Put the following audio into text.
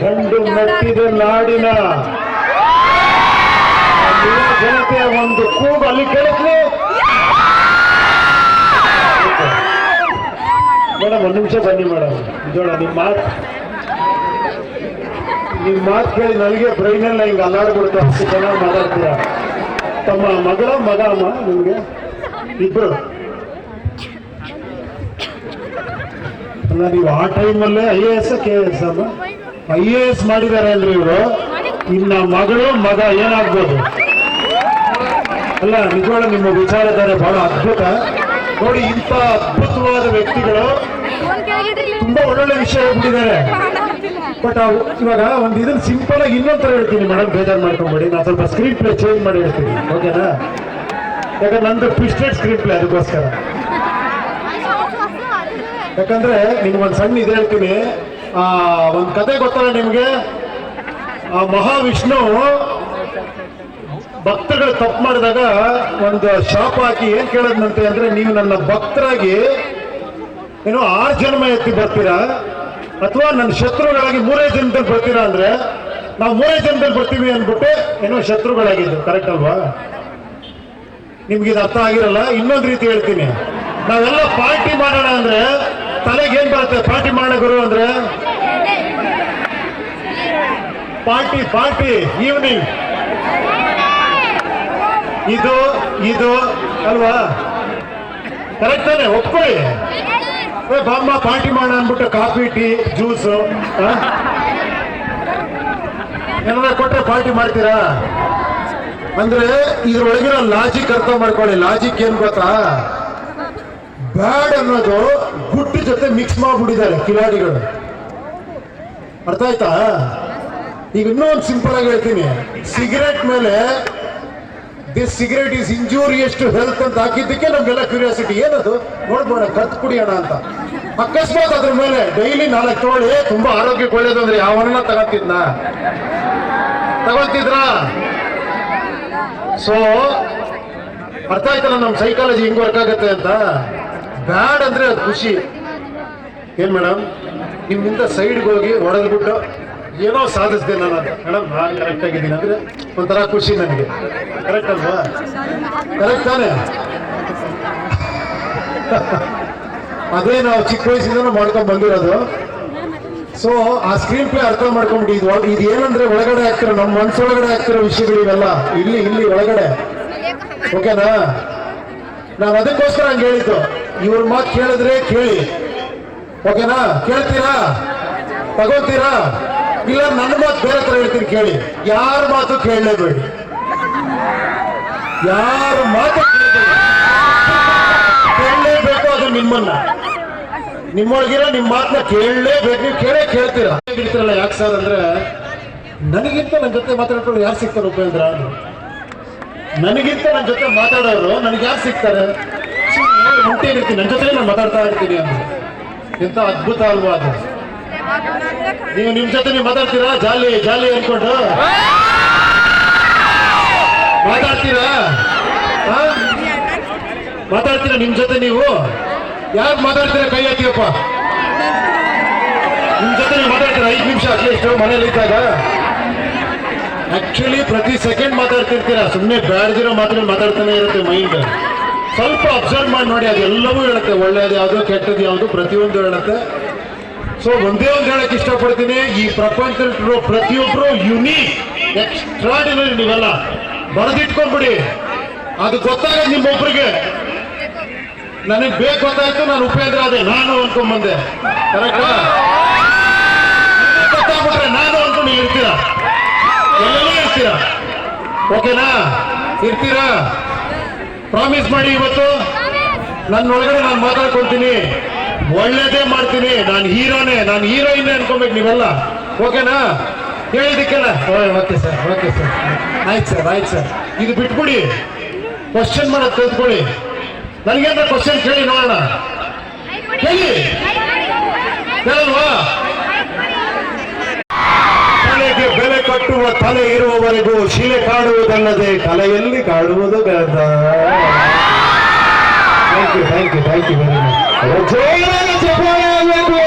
ಗಂಡು ಮೆಟ್ಟಿದ ನಾಡಿನ ಜನತೆಯ ಒಂದು ಕೂಗು ಅಲ್ಲಿ ಕೇಳಿಸ್ಲಿ. ಮೇಡಮ್ ಒಂದು ನಿಮಿಷ ಬನ್ನಿ ಮೇಡಮ್ ಇದೋಣ ನಿಮ್ಮ ಮಾತು ನಿಮ್ಮ ಮಾತು ಕೇಳಿ ನನಗೆ ಬ್ರೈನೆಲ್ಲ ಹಿಂಗೆ ಅಲ್ಲಾಡ್ಬಿಡುತ್ತೆ ಅಷ್ಟು ಜನ ಮಾತಾಡ್ತೀರಾ ತಮ್ಮ ಮಗಳ, ಮಗ ಅಮ್ಮ ನಿಮಗೆ? ಅಲ್ಲ, ನೀವು ಆ ಟೈಮಲ್ಲೇ I A S K S ಅಮ್ಮ? ಐ ಎ ಎಸ್ ಮಾಡಿದ್ದಾರೆ ಅಂದ್ರೆ ಇವರು. ಇನ್ನ ಮಗಳು, ಮಗ ಏನಾಗ್ಬೋದು? ಅಲ್ಲ ನಿಜವಾಳ ನಿಮ್ಮ ವಿಚಾರಧಾರೆ ಬಹಳ ಅದ್ಭುತ. ನೋಡಿ, ಇಂಥ ಅದ್ಭುತವಾದ ವ್ಯಕ್ತಿಗಳು ತುಂಬಾ ಒಳ್ಳೊಳ್ಳೆ ವಿಷಯ ಹೇಳ್ಬಿಟ್ಟಿದ್ದಾರೆ. ಬಟ್ ಇವಾಗ ಒಂದು ಇದನ್ನ ಸಿಂಪಲ್ ಆಗಿ ಇನ್ನೊಂದ್ರ ತರ ಹೇಳ್ತೀನಿ. ಮೇಡಮ್, ಬೇಜಾರ್ ಮಾಡ್ಕೊಂಬೇಡಿ. ನಾನು ಸ್ವಲ್ಪ ಸ್ಕ್ರೀನ್ ಪ್ಲೇ ಚೇಂಜ್ ಮಾಡಿ ಹೇಳ್ತೀನಿ. ಓಕೆನಾ ಯಾಕಂದ್ರೆ ನಂದು ಟ್ವಿಸ್ಟೆಡ್ ಸ್ಕ್ರೀನ್ ಪ್ಲೇ ಅದಕ್ಕೋಸ್ಕರ. ಯಾಕಂದ್ರೆ ನಿಮ್ಗೊಂದು ಸಣ್ಣ ಇದು ಹೇಳ್ತೀನಿ. ಒಂದು ಕತೆ ಗೊತ್ತಲ್ಲ ನಿಮಗೆ? ಮಹಾವಿಷ್ಣು ಭಕ್ತಗಳು ತಪ್ಪು ಮಾಡಿದಾಗ ಒಂದು ಶಾಪ್ ಹಾಕಿ ಏನ್ ಕೇಳೋದಂತೆ ಅಂದ್ರೆ ನೀವು ನನ್ನ ಭಕ್ತರಾಗಿ ಏನೋ ಆರು ಜನ್ಮ ಎತ್ತಿ ಬರ್ತೀರಾ? ಅಥವಾ ನನ್ನ ಶತ್ರುಗಳಾಗಿ ಮೂರೇ ಜನ್ಮದಲ್ಲಿ ಬರ್ತೀರಾ ಅಂದ್ರೆ ನಾವು ಮೂರೇ ಜನ್ಮದಲ್ಲಿ ಬರ್ತೀವಿ ಅಂದ್ಬಿಟ್ಟು ಏನೋ ಶತ್ರುಗಳಾಗಿದ್ದು ಕರೆಕ್ಟ್ ಅಲ್ವಾ? ನಿಮ್ಗೆ ಇದು ಅರ್ಥ ಆಗಿರಲ್ಲ? ಇನ್ನೊಂದು ರೀತಿ ಹೇಳ್ತೀನಿ. ನಾವೆಲ್ಲ ಪಾರ್ಟಿ ಮಾಡೋಣ ಅಂದ್ರೆ ತಲೆಗೆ ಏನ್ ಬರುತ್ತೆ? ಪಾರ್ಟಿ ಮಾಡೋಣ ಗುರು ಅಂದ್ರೆ? ಪಾರ್ಟಿ ಪಾರ್ಟಿ ಈವ್ನಿಂಗ್ ಇದು ಇದು, ಅಲ್ವಾ? ಕರೆಕ್ಟ್ ತಾನೆ? ಒಪ್ಕೊಳ್ಳಿ. ಬಾಮ್ಮ, ಪಾರ್ಟಿ ಮಾಡೋಣ ಅಂದ್ಬಿಟ್ಟು ಕಾಫಿ, ಟೀ, ಜ್ಯೂಸು ಏನಾರ ಕೊಟ್ಟರೆ ಪಾರ್ಟಿ ಮಾಡ್ತೀರಾ? ಅಂದ್ರೆ ಇದ್ರೊಳಗಿರೋ ಲಾಜಿಕ್ ಅರ್ಥ ಮಾಡ್ಕೊಳ್ಳಿ. ಲಾಜಿಕ್ ಏನ್ ಗೊತ್ತಾ? ಬ್ಯಾಡ್ ಅನ್ನೋದು ಗುಡ್ ಜೊತೆ ಮಿಕ್ಸ್ ಮಾಡ್ಬಿಟ್ಟಿದ್ದಾರೆ ಕಿಲಾಡಿಗಳು. ಅರ್ಥ ಆಯ್ತಾ? ಈಗ ಇನ್ನೂ ಒಂದು ಸಿಂಪಲ್ ಆಗಿ ಹೇಳ್ತೀನಿ. ಸಿಗರೇಟ್ ಮೇಲೆ this cigarette is injurious to health ಅಂತ ಹಾಕಿದ್ದಕ್ಕೆ ನಮ್ಗೆಲ್ಲ ಕ್ಯೂರಿಯಾಸಿಟಿ ಏನದು? ನೋಡ್ಬೋಣ ಕತ್ ಕುಡಿಯೋಣ ಅಂತ. ಅಕಸ್ಮಾತ್ ಅದ್ರ ಮೇಲೆ ಡೈಲಿ ನಾಲ್ಕು ತಗೊಳ್ಳಿ ತುಂಬಾ ಆರೋಗ್ಯಕ್ಕೆ ಒಳ್ಳೇದು ಅಂದ್ರೆ ಯಾವನ್ನ ತಗೋತಿದ್ನ ತಗೋತಿದ್ರಾ ಸೊ ಅರ್ಥ ಆಯ್ತಲ್ಲ ನಮ್ಮ ಸೈಕಾಲಜಿ ಹಿಂಗ್ ವರ್ಕ್ ಆಗುತ್ತೆ ಅಂತ? ಬ್ಯಾಡ್ ಅಂದ್ರೆ ಅದು ಖುಷಿ. ಏನ್ ಮೇಡಮ್ ನಿಮ್ಮಿಂದ ಸೈಡ್ಗೆ ಹೋಗಿ ಹೊಡೆದ್ಬಿಟ್ಟು ಏನೋ ಸಾಧಿಸಿದೆ ನಾನು ಮೇಡಮ್ ನಾನು ಕರೆಕ್ಟ್ ಆಗಿದ್ದೀನಿ. ಅಂದ್ರೆ ಒಂಥರ ಖುಷಿ ನನಗೆ. ಕರೆಕ್ಟ್ ಅಲ್ವಾ? ಕರೆಕ್ಟ್ ತಾನೇ? ಅದೇ ನಾವು ಚಿಕ್ಕ ವಯಸ್ಸಿಂದ ಮಾಡ್ಕೊಂಡ್ ಬಂದಿರೋದು. ಸೊ ಆ ಸ್ಕ್ರೀನ್ ಪ್ಲೇ ಅರ್ಥ ಮಾಡ್ಕೊಂಡ್ಬಿಟ್ಟು ಇದು ಇದು ಏನಂದ್ರೆ ಒಳಗಡೆ ಆಗ್ತಿರೋ ನಮ್ಮ ಮನಸ್ಸೊಳಗಡೆ ಆಗ್ತಿರೋ ವಿಷಯಗಳು ಇವೆಲ್ಲ. ಇಲ್ಲಿ ಇಲ್ಲಿ, ಒಳಗಡೆ. ಓಕೆನಾ ನಾವು ಅದಕ್ಕೋಸ್ಕರ ಹಂಗೆ ಹೇಳಿದ್ದು. ಇವ್ರ ಮಾತು ಕೇಳಿದ್ರೆ ಕೇಳಿ. ಓಕೆನಾ? ಕೇಳ್ತೀರಾ? ತಗೋತೀರಾ ಇಲ್ಲ ನನ್ನ ಮಾತು ಬೇರೆ ತರ ಹೇಳ್ತೀನಿ ಕೇಳಿ. ಯಾರ ಮಾತು ಕೇಳಲೇಬೇಡಿ. ಯಾರ ಮಾತು ಕೇಳಲೇಬೇಕು ಅದು ನಿಮ್ಮನ್ನ. ನಿಮ್ಮೊಳಗಿರ ನಿಮ್ಮ ಮಾತನ್ನ ಕೇಳಲೇಬೇಕು. ನೀವು ಕೇಳೇ ಕೇಳ್ತೀರಾ? ಬಿಡ್ತೀರಲ್ಲ ಯಾಕೆ ಸರ್ ಅಂದ್ರೆ, ನನಗಿಂತ ನನ್ನ ಜೊತೆ ಮಾತಾಡ್ಕೊಂಡು ಯಾರು ಸಿಗ್ತಾರೆ ಉಪೇಂದ್ರ? ನನಗಿಂತ ನನ್ನ ಜೊತೆ ಮಾತಾಡೋರು ನನಗೆ ಯಾರು ಸಿಗ್ತಾರೆ? ಮುಂಟೆ ಇರ್ತೀನಿ. ನನ್ನ ಜೊತೆ ನಾನು ಮಾತಾಡ್ತಾ ಇರ್ತೀನಿ ಅಂತ. ಎಂತ ಅದ್ಭುತ ಅಲ್ವಾ ಅದು. ನೀವು ನಿಮ್ ಜೊತೆ ನೀವು ಮಾತಾಡ್ತೀರಾ? ಜಾಲಿ ಜಾಲಿ ಅನ್ಕೊಂಡು. ಮಾತಾಡ್ತೀರಾ? ಮಾತಾಡ್ತೀರಾ ನಿಮ್ ಜೊತೆ ನೀವು? ಯಾರು ಮಾತಾಡ್ತೀರಾ ಕೈ ಹಾಕಿಯಪ್ಪ ನಿಮ್ ಜೊತೆ ನೀವು ಮಾತಾಡ್ತೀರಾ? ಐದು ನಿಮಿಷ ಅಟ್ಲೀಸ್ಟ್ ಮನೇಲಿ ಇದ್ದಾಗ. ಆಕ್ಚುಲಿ ಪ್ರತಿ ಸೆಕೆಂಡ್ ಮಾತಾಡ್ತಿರ್ತೀರಾ? ಸುಮ್ಮನೆ ಬ್ಯಾಡ್ದಿರೋ ಮಾತ್ರ ಮಾತಾಡ್ತಾನೆ ಇರುತ್ತೆ ಮೈಂಡ್ ಸ್ವಲ್ಪ ಅಬ್ಸರ್ವ್ ಮಾಡಿ ನೋಡಿ, ಅದೆಲ್ಲವೂ ಹೇಳುತ್ತೆ. ಒಳ್ಳೇದು ಯಾವುದು, ಕೆಟ್ಟದ್ದು ಯಾವುದು, ಪ್ರತಿಯೊಂದು ಹೇಳುತ್ತೆ. ಸೊ ಒಂದೇ ಒಂದು ಹೇಳಕ್ ಇಷ್ಟಪಡ್ತೀನಿ. ಈ ಪ್ರಪಂಚದಲ್ಲಿರೋ ಪ್ರತಿಯೊಬ್ಬರು ಯುನೀಕ್ ಎಕ್ಸ್ಟ್ರಾಡಿನರಿ ನೀವೆಲ್ಲ ಬರೆದಿಟ್ಕೊಂಡ್ಬಿಡಿ. ಅದು ಗೊತ್ತಾಗ ನಿಮ್ಮೊಬ್ರಿಗೆ. ನನಗೆ ಬೇಕು ಗೊತ್ತಾಯ್ತು, ನಾನು ಉಪೇಂದ್ರ ಅದೇ ನಾನು ಅನ್ಕೊಂಡ್ಬಂದೆ. ಕರೆಕ್ಟಾ ನಾನು ಅನ್ಕೊಂಡು ಇರ್ತೀರಾ? ಎಲ್ಲೆಲ್ಲೂ ಇರ್ತೀರಾ? ಓಕೆನಾ ಇರ್ತೀರಾ? ಪ್ರಾಮಿಸ್ ಮಾಡಿ ಇವತ್ತು? ನನ್ನ ಒಳಗಡೆ ನಾನು ಮಾತಾಡ್ಕೊಳ್ತೀನಿ. ಒಳ್ಳೇದೇ ಮಾಡ್ತೀನಿ. ನಾನು ಹೀರೋನೇ. ನಾನು ಹೀರೋಯಿನ್ ಅನ್ಕೊಬೇಕು ನೀವೆಲ್ಲ. ಓಕೆನಾ? ಹೇಳಿದಕ್ಕೆಲ್ಲ ಓಕೆ ಸರ್ ಓಕೆ ಸರ್. ಆಯ್ತು ಸರ್ ಆಯ್ತು ಸರ್. ಇದು ಬಿಟ್ಬಿಡಿ. ಕ್ವಶನ್ ಮಾಡೋದು ಕಲ್ತ್ಕೊಳ್ಳಿ ನನಗೇನ ಕ್ವಶನ್ ಕೇಳಿ ನೋಡೋಣ. ಹೇಳಿ ಕೇಳಲ್ವಾ? ತಲೆ ಇರುವವರೆಗೂ ಶಿಲೆ ಕಾಡುವುದಲ್ಲದೆ ಕಲೆಯಲ್ಲಿ ಕಾಡುವುದು ಬೇಡ thank you thank you thank you very much ಜೋರಾಗಿ ಚಪ್ಪಾಳೆ ಆಗ್ಬೇಕು